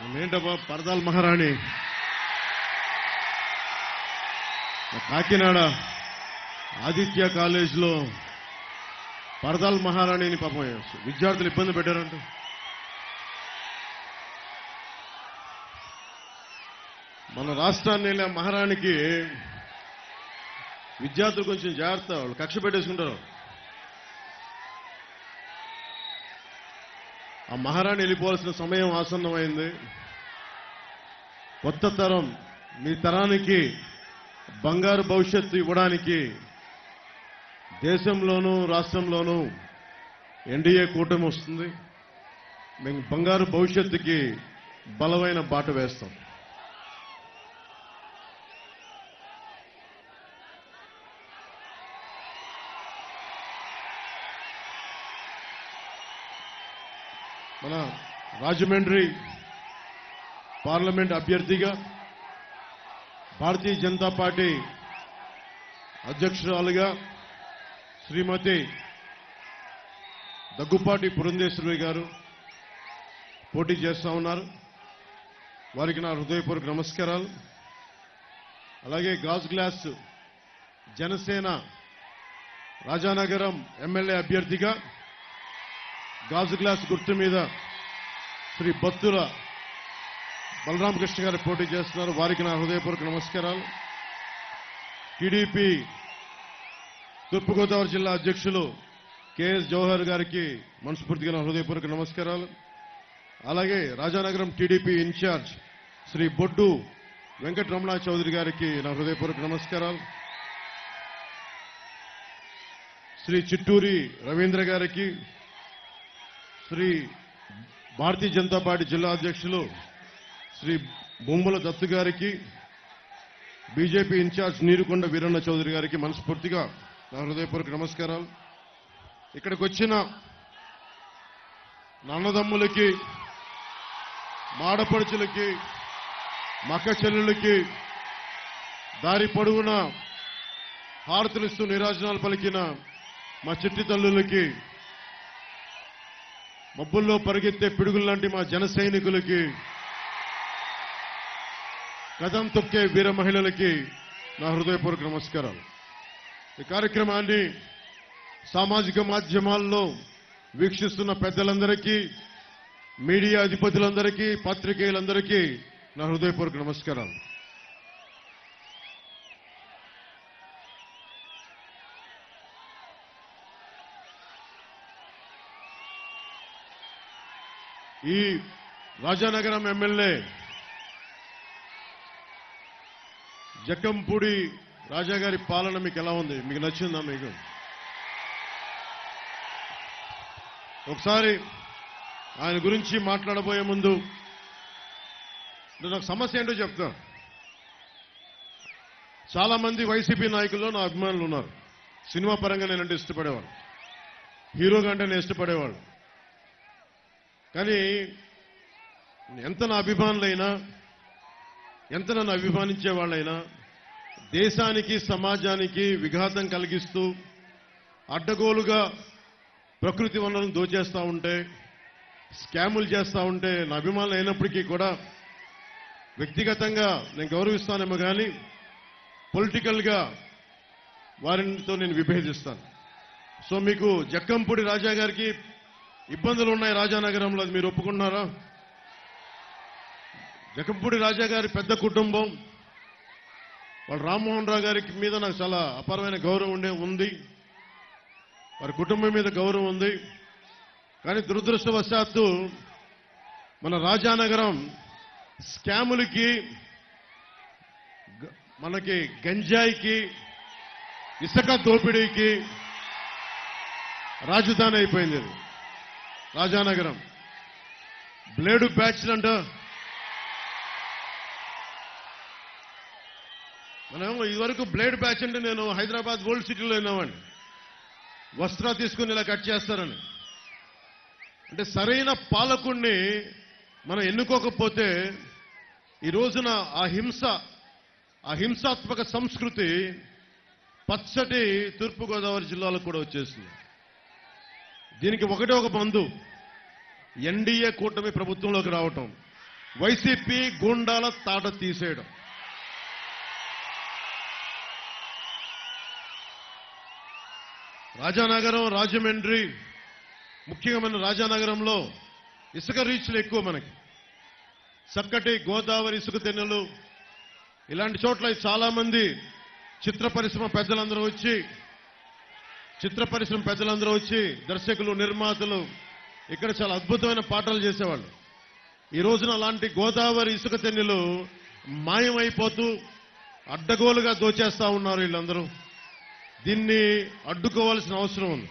ఏంటబ్బా పరదాల్ మహారాణి. కాకినాడ ఆదిత్య కాలేజీలో పరదాల్ మహారాణిని పాపం విద్యార్థులు ఇబ్బంది పెట్టారంట. మన రాష్ట్రాన్ని వెళ్ళే మహారాణికి విద్యార్థులు కొంచెం జాగ్రత్త వాళ్ళు కక్ష పెట్టేసుకుంటారు. ఆ మహారాణి వెళ్ళిపోవాల్సిన సమయం ఆసన్నమైంది. కొత్త తరం మీ తరానికి బంగారు భవిష్యత్తు ఇవ్వడానికి దేశంలోనూ రాష్ట్రంలోనూ ఎన్డీఏ కూటమి వస్తుంది. మేము బంగారు భవిష్యత్తుకి బలమైన బాట వేస్తాం. మన రాజమండ్రి పార్లమెంట్ అభ్యర్థిగా భారతీయ జనతా పార్టీ అధ్యక్షురాలుగా శ్రీమతి దగ్గుపాటి పురంధేశ్వరి గారు పోటీ చేస్తా ఉన్నారు. వారికి నా హృదయపూర్వక నమస్కారాలు. అలాగే గాజ్ గ్లాస్ జనసేన రాజానగరం ఎమ్మెల్యే అభ్యర్థిగా గాజు గ్లాస్ గుర్తు మీద శ్రీ బత్తుల బలరామకృష్ణ గారు పోటీ చేస్తున్నారు. వారికి నా హృదయపూర్వక నమస్కారాలు. టీడీపీ తూర్పుగోదావరి జిల్లా అధ్యక్షులు కెఎస్ జవహర్ గారికి మనస్ఫూర్తిగా నా హృదయపూర్వక నమస్కారాలు. అలాగే రాజానగరం టీడీపీ ఇన్ఛార్జ్ శ్రీ బొడ్డు వెంకటరమణ చౌదరి గారికి నా హృదయపూర్వక నమస్కారాలు. శ్రీ చిట్టూరి రవీంద్ర గారికి శ్రీ భారతీయ జనతా పార్టీ జిల్లా అధ్యక్షులు శ్రీ బొమ్మల దత్తు గారికి BJP in charge Neerukonda Veeranna Chowdary గారికి మనస్ఫూర్తిగా నా హృదయపూర్వక నమస్కారాలు. ఇక్కడికి వచ్చిన నాన్నదమ్ములకి మాడపడుచులకి మక్క చెల్లెళ్ళకి దారి పొడవున హారతులిస్తూ నిరాజనాలు పలికిన మా చిట్టి తల్లులకి మబ్బుల్లో పరిగెత్తే పిడుగుల్లాంటి మా జన సైనికులకి కథం తొక్కే వీర మహిళలకి నా హృదయపూర్వక నమస్కారాలు. ఈ కార్యక్రమాన్ని సామాజిక మాధ్యమాల్లో వీక్షిస్తున్న పెద్దలందరికీ మీడియా అధిపతులందరికీ పాత్రికేయులందరికీ నా హృదయపూర్వక నమస్కారాలు. ఈ రాజానగరం ఎమ్మెల్యే జక్కంపూడి రాజా గారి పాలన మీకు ఎలా ఉంది? మీకు నచ్చిందా మీకు? ఒకసారి ఆయన గురించి మాట్లాడబోయే ముందు నాకు సమస్య ఏంటో చెప్తా. చాలా మంది వైసీపీ నాయకుల్లో నా అభిమానులు ఉన్నారు. సినిమా పరంగా నేనంటే ఇష్టపడేవాడు హీరోగా అంటే నేను ఇష్టపడేవాడు కానీ ఎంత నా అభిమానులైనా ఎంత నన్ను అభిమానించే వాళ్ళైనా దేశానికి సమాజానికి విఘాతం కలిగిస్తూ అడ్డగోలుగా ప్రకృతి వనరులను దోచేస్తూ ఉంటే స్కాములు చేస్తూ ఉంటే నా అభిమానులు అయినప్పటికీ కూడా వ్యక్తిగతంగా నేను గౌరవిస్తానేమో కానీ పొలిటికల్గా వారితో నేను విభేదిస్తాను. సో మీకు జక్కంపూడి రాజా గారికి ఇబ్బందులు ఉన్నాయి రాజానగరంలో అది మీరు ఒప్పుకుంటున్నారా జకంపూడి రాజా గారి పెద్ద కుటుంబం. వాళ్ళు రామ్మోహన్ రావు గారికి మీద నాకు చాలా అపారమైన గౌరవం ఉండే ఉంది. వారి కుటుంబం మీద గౌరవం ఉంది. కానీ దురదృష్టవశాత్తు మన రాజానగరం స్కాములకి మనకి గంజాయికి ఇసుక దోపిడీకి రాజధాని అయిపోయింది రాజానగరం. బ్లేడు బ్యాచ్ అంట. మనం ఇదివరకు బ్లేడ్ బ్యాచ్ అంటే నేను హైదరాబాద్ గోల్డ్ సిటీలో విన్నామండి వస్త్ర తీసుకుని ఇలా కట్ చేస్తారని. అంటే సరైన పాలకుణ్ణి మనం ఎన్నుకోకపోతే ఈ రోజున ఆ హింస ఆ హింసాత్మక సంస్కృతి పచ్చటి తూర్పుగోదావరి జిల్లాలో కూడా వచ్చేసింది దీనికి ఒకటే ఒక మందు ఎన్డీఏ కూటమి ప్రభుత్వంలోకి రావటం. వైసీపీ గూండాల తాట తీసేయడం. రాజానగరం రాజమండ్రి ముఖ్యంగా మన రాజానగరంలో ఇసుక రీచ్లు ఎక్కువ మనకి. చక్కటి గోదావరి ఇసుక తెన్నెలు. ఇలాంటి చోట్ల చాలామంది చిత్ర పరిశ్రమ పెద్దలందరూ వచ్చి చిత్ర పరిశ్రమ పెద్దలందరూ వచ్చి దర్శకులు నిర్మాతలు ఇక్కడ చాలా అద్భుతమైన పాటలు చేసేవాళ్ళు. ఈ రోజున అలాంటి గోదావరి ఇసుక తెన్నెలు మాయమైపోతూ అడ్డగోలుగా దోచేస్తా ఉన్నారు వీళ్ళందరూ. దీన్ని అడ్డుకోవాల్సిన అవసరం ఉంది.